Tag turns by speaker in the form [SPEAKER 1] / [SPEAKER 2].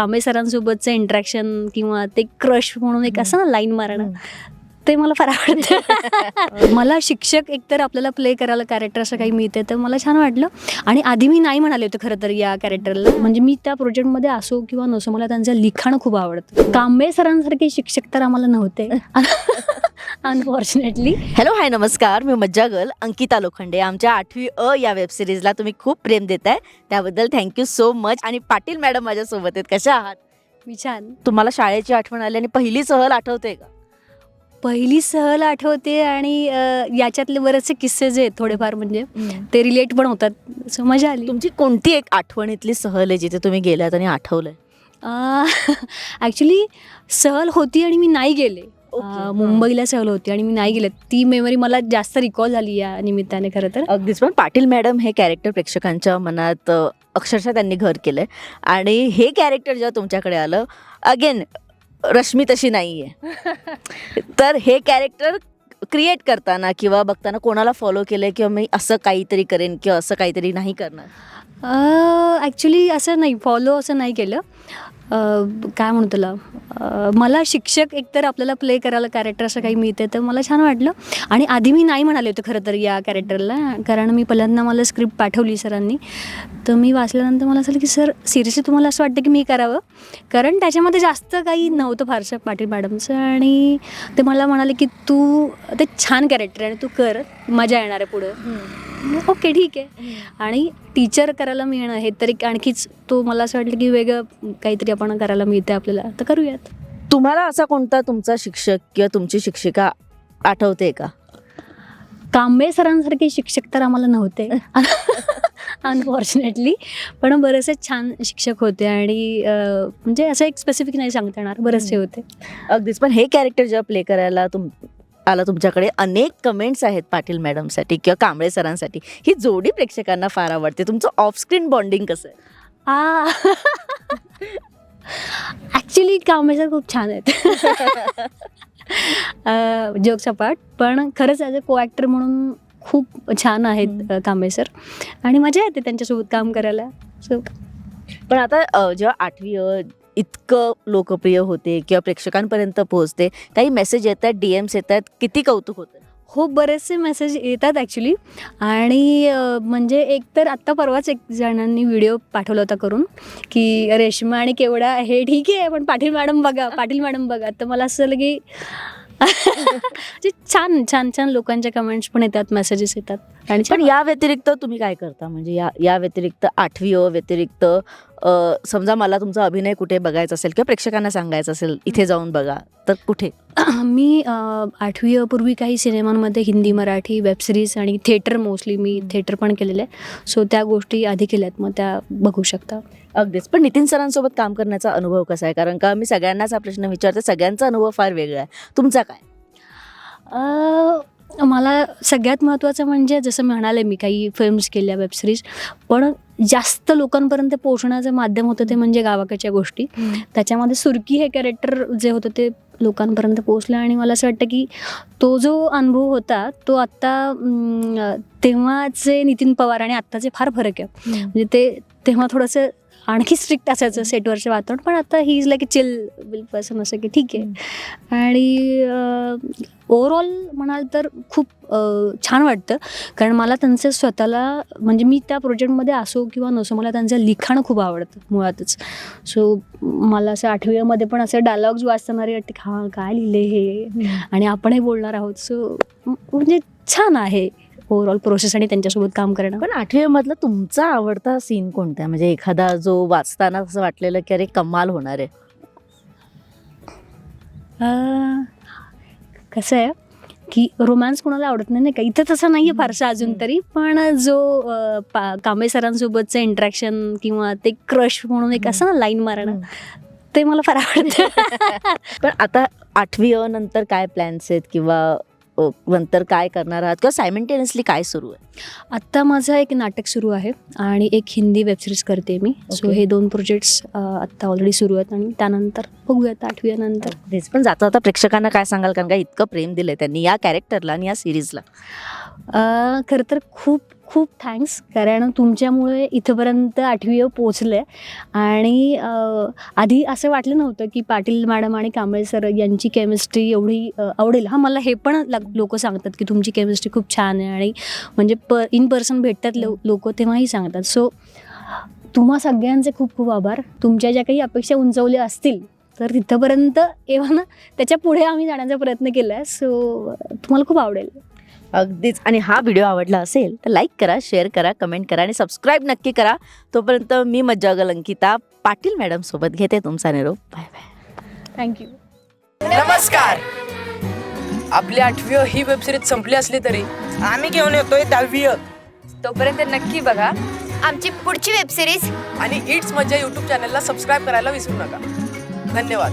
[SPEAKER 1] Kamble सरांसोबतचं interaction किंवा ते crush म्हणून एक असं ना लाईन मारणं ते मला फार आवडतं. मला शिक्षक एकतर आपल्याला प्ले करायला कॅरेक्टर असं काही मिळते तर मला छान वाटलं. आणि आधी मी नाही म्हणाले होते खरं तर या कॅरेक्टरला म्हणजे मी त्या प्रोजेक्टमध्ये असो किंवा नसो मला त्यांचं लिखाण खूप आवडतं. कांबळे सरांसारखे शिक्षक तर आम्हाला नव्हते. अनफॉर्च्युनेटली
[SPEAKER 2] हॅलो हाय नमस्कार. मी मज्जा गर्ल अंकिता लोखंडे. आमच्या आठवी अ या वेब सिरीजला तुम्ही खूप प्रेम देताय. त्याबद्दल थँक्यू सो मच आणि पाटील मॅडम माझ्यासोबत आहेत. कशा आहात?
[SPEAKER 1] मी छान.
[SPEAKER 2] तुम्हाला शाळेची आठवण आली आणि पहिली सहल आठवते का?
[SPEAKER 1] पहिली सहल आठवते आणि अ, याच्यातले बरेचसे किस्से जे आहेत थोडेफार म्हणजे ते रिलेट पण होतात. सो मजा आली.
[SPEAKER 2] तुमची कोणती एक आठवणीतली सहल आहे जिथे तुम्ही गेलात आणि आठवलंय?
[SPEAKER 1] ॲक्च्युली सहल होती आणि मी नाही गेले. अ, मुंबईला सहल होती आणि मी नाही गेले. ती मेमरी मला जास्त रिकॉल झाली या निमित्ताने खरं तर.
[SPEAKER 2] अगदीच. पण पाटील मॅडम हे कॅरेक्टर प्रेक्षकांच्या मनात अ, अक्षरशः त्यांनी घर केलंय. आणि हे कॅरेक्टर जेव्हा तुमच्याकडे आलं अगेन रश्मी तशी नाही आहे तर हे कॅरेक्टर क्रिएट करताना किंवा बघताना कोणाला फॉलो केलंय किंवा मी असं काहीतरी करेन किंवा असं काहीतरी नाही करणार?
[SPEAKER 1] ॲक्च्युली असं नाही फॉलो असं नाही केलं. काय म्हणू त्याला मला शिक्षक एकतर आपल्याला प्ले करायला कॅरेक्टर असं काही मिळते तर मला छान वाटलं. आणि आधी मी नाही म्हणाले होते खरं तर या कॅरेक्टरला कारण मी पहिल्यांदा मला स्क्रिप्ट पाठवली सरांनी. तर मी वाचल्यानंतर मला असं की सर सिरियसली तुम्हाला असं वाटतं की मी करावं? कारण त्याच्यामध्ये जास्त काही नव्हतं फारसं पाटील मॅडमचं. आणि ते मला म्हणाले की तू ते छान कॅरेक्टर आहे आणि तू कर मजा येणार आहे पुढं. ओके ठीक आहे. आणि टीचर करायला मिळणं हे तरी आणखीच तो मला असं वाटलं की वेगळं काहीतरी आपण करायला मिळतं आपल्याला. तर करूयात.
[SPEAKER 2] तुम्हाला असा कोणता तुमचा शिक्षक किंवा तुमची शिक्षिका आठवते का?
[SPEAKER 1] कांबळे सरांसारखे शिक्षक तर आम्हाला नव्हते. अनफॉर्च्युनेटली पण बरेचसे छान शिक्षक होते आणि म्हणजे असं एक स्पेसिफिक नाही सांगता येणार. बरेचसे होते.
[SPEAKER 2] अगदीच. पण हे कॅरेक्टर जेव्हा प्ले करायला तुम आला तुमच्याकडे अनेक कमेंट्स आहेत पाटील मॅडमसाठी किंवा कांबळे सरांसाठी. ही जोडी प्रेक्षकांना फार आवडते. तुमचं ऑफस्क्रीन बॉन्डिंग कसं आहे?
[SPEAKER 1] ॲक्च्युली कांबळे सर खूप छान आहेत. जोक सपाट पण खरंच ॲज अ को ॲक्टर म्हणून खूप छान आहेत कांबळे सर आणि मजा येते त्यांच्यासोबत काम करायला. सो
[SPEAKER 2] पण आता जेव्हा आठवी इतकं लोकप्रिय होते किंवा प्रेक्षकांपर्यंत पोहोचते. काही मेसेज येत आहेत डी एम्स येत आहेत किती कौतुक होतं?
[SPEAKER 1] हो बरेचसे मेसेज येतात ॲक्च्युली आणि म्हणजे एक तर आत्ता परवाच एक जणांनी व्हिडिओ पाठवला होता करून की रेश्मा आणि केवढा हे ठीक आहे पण पाटील मॅडम बघा पाटील मॅडम बघा. तर मला असं झालं की म्हणजे छान छान छान लोकांच्या कमेंट्स पण येतात मेसेजेस येतात. आणि
[SPEAKER 2] पण या व्यतिरिक्त तुम्ही काय करता? म्हणजे या या व्यतिरिक्त आठवी अ व्यतिरिक्त अ, समजा मला तुमचा अभिनय कुठे बघायचा असेल किंवा प्रेक्षकांना सांगायचं असेल इथे जाऊन बघा तर कुठे?
[SPEAKER 1] मी अ, आठवी पूर्वी काही सिनेमांमध्ये हिंदी मराठी वेबसिरीज आणि थिएटर मोस्टली मी थिएटर पण केलेलं आहे सो त्या गोष्टी आधी केल्यात मग त्या बघू शकता.
[SPEAKER 2] अगदीच. पण नितीन सरांसोबत काम करण्याचा अनुभव कसा आहे? कारण का मी सगळ्यांनाच हा प्रश्न विचारते. सगळ्यांचा अनुभव फार वेगळा आहे. तुमचा काय?
[SPEAKER 1] मला सगळ्यात महत्त्वाचं म्हणजे जसं म्हणाले मी काही फिल्म्स केल्या वेबसिरीज पण जास्त लोकांपर्यंत पोहोचण्याचं माध्यम होतं ते म्हणजे गावाकडच्या गोष्टी. त्याच्यामध्ये सुरकी हे कॅरेक्टर जे होतं ते लोकांपर्यंत पोहोचलं आणि मला असं वाटतं की तो जो अनुभव होता तो आत्ता तेव्हाचे नितीन पवार आणि आत्ताचे फार फरक आहे. म्हणजे ते तेव्हा थोडंसं आणखी स्ट्रिक्ट असायचं सेटवरचं वातावरण. पण आता he is like a chill will person असं की ठीक आहे. आणि ओव्हरऑल म्हणाल तर खूप अ, छान वाटतं. कारण मला त्यांचं स्वतःला म्हणजे मी त्या प्रोजेक्टमध्ये असो किंवा नसो मला त्यांचं लिखाण खूप आवडतं मुळातच. सो मला असं आठवीमध्ये पण असे डायलॉग्स वाचताना वाटते हां काय लिहिले हे? आणि आपणही बोलणार आहोत. सो म्हणजे छान आहे. ओव्हरऑल प्रोसेस आणि त्यांच्यासोबत काम करणं.
[SPEAKER 2] पण आठवी मधला तुमचा आवडता सीन कोणता म्हणजे एखादा जो वाचताना असं वाटलेलं की अरे कमाल होणार आहे.
[SPEAKER 1] कसं आहे की रोमॅन्स कोणाला आवडत नाही नाही का? इथं तसं नाही आहे फारसं अजून तरी पण जो पा कांबळे सरांसोबतचं इंटरॅक्शन किंवा ते क्रश म्हणून एक असं ना लाईन मारणं ते मला फार आवडतं.
[SPEAKER 2] पण आता आठवी नंतर काय प्लॅन्स आहेत? किंवा नंतर काय करणार आहात किंवा सायमेंटेनियसली काय सुरू आहे?
[SPEAKER 1] आत्ता माझं एक नाटक सुरू आहे आणि एक हिंदी वेबसिरीज करते मी. सो. हे दोन प्रोजेक्ट्स आत्ता ऑलरेडी सुरू आहेत आणि त्यानंतर बघूयात आठवी नंतर.
[SPEAKER 2] तेच पण जाता जाता प्रेक्षकांना काय सांगाल? कारण का इतकं प्रेम दिलंय त्यांनी या कॅरेक्टरला आणि या सिरीजला
[SPEAKER 1] खरं तर खूप खूप थँक्स कारण तुमच्यामुळे इथंपर्यंत आठवी पोचले आणि आधी असं वाटलं नव्हतं की पाटील मॅडम आणि कांबळे सर यांची केमिस्ट्री एवढी आवडेल. हां मला हे पण लोक सांगतात की तुमची केमिस्ट्री खूप छान आहे आणि म्हणजे प इन पर्सन भेटतात लो लोक तेव्हाही सांगतात. सो तुम्हा सगळ्यांचे खूप खूप आभार. तुमच्या ज्या काही अपेक्षा उंचवल्या असतील तर तिथंपर्यंत एव्हा ना त्याच्या पुढे आम्ही जाण्याचा प्रयत्न केला आहे सो तुम्हाला खूप आवडेल.
[SPEAKER 2] अगदीच. आणि हा व्हिडिओ आवडला असेल तर लाईक करा शेअर करा कमेंट करा आणि सबस्क्राईब नक्की करा. तोपर्यंत मी मज्जागल अंकिता पाटील मॅडम सोबत घेते तुमचा निरोप. बाय बाय
[SPEAKER 1] थँक्यू
[SPEAKER 3] नमस्कार. आपली आठवी ही वेब सिरीज संपली असली तरी आम्ही घेऊन येतोय दहावी
[SPEAKER 4] तोपर्यंत नक्की बघा
[SPEAKER 5] आमची पुढची वेब सिरीज
[SPEAKER 3] आणि इट्स मज्जा युट्यूब चॅनलला सबस्क्राईब करायला विसरू नका. धन्यवाद.